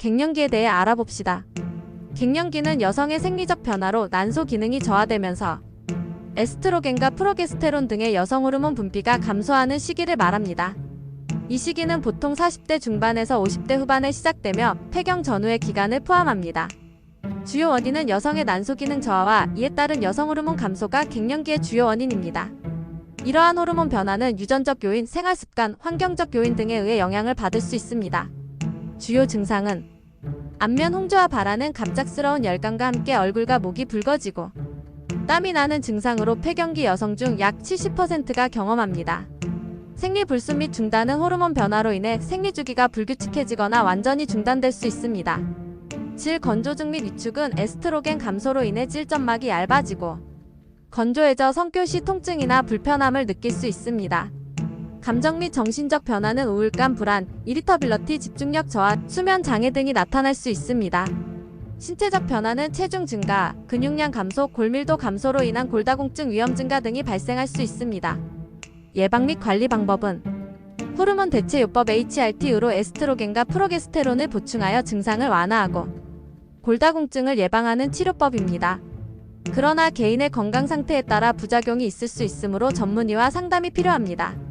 갱년기에 대해 알아봅시다. 갱년기는 여성의 생리적 변화로 난소 기능이 저하되면서 에스트로겐과 프로게스테론 등의 여성 호르몬 분비가 감소하는 시기를 말합니다. 이 시기는 보통 40대 중반에서 50대 후반에 시작되며 폐경 전후의 기간을 포함합니다. 주요 원인은 여성의 난소 기능 저하와 이에 따른 여성 호르몬 감소가 갱년기의 주요 원인입니다. 이러한 호르몬 변화는 유전적 요인, 생활 습관, 환경적 요인 등에 의해 영향을 받을 수 있습니다. 주요 증상은 안면 홍조와 발하는 갑작스러운 열감과 함께 얼굴과 목이 붉어지고 땀이 나는 증상으로 폐경기 여성 중 약 70%가 경험합니다. 생리 불순 및 중단은 호르몬 변화로 인해 생리 주기가 불규칙해지거나 완전히 중단될 수 있습니다. 질 건조증 및 위축은 에스트로겐 감소로 인해 질점막이 얇아지고 건조해져 성교 시 통증이나 불편함을 느낄 수 있습니다. 감정 및 정신적 변화는 우울감, 불안, 이리터빌러티, 집중력 저하, 수면 장애 등이 나타날 수 있습니다. 신체적 변화는 체중 증가, 근육량 감소, 골밀도 감소로 인한 골다공증 위험 증가 등이 발생할 수 있습니다. 예방 및 관리 방법은 호르몬 대체 요법 HRT으로 에스트로겐과 프로게스테론을 보충하여 증상을 완화하고 골다공증을 예방하는 치료법입니다. 그러나 개인의 건강 상태에 따라 부작용이 있을 수 있으므로 전문의와 상담이 필요합니다.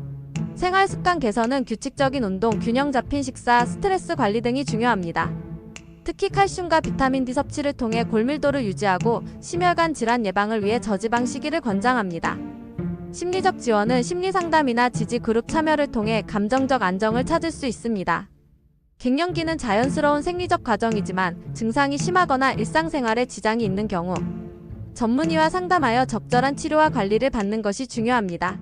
생활 습관 개선은 규칙적인 운동, 균형 잡힌 식사, 스트레스 관리 등이 중요합니다. 특히 칼슘과 비타민 D 섭취를 통해 골밀도를 유지하고 심혈관 질환 예방을 위해 저지방 식이를 권장합니다. 심리적 지원은 심리 상담이나 지지 그룹 참여를 통해 감정적 안정을 찾을 수 있습니다. 갱년기는 자연스러운 생리적 과정이지만 증상이 심하거나 일상생활에 지장이 있는 경우 전문의와 상담하여 적절한 치료와 관리를 받는 것이 중요합니다.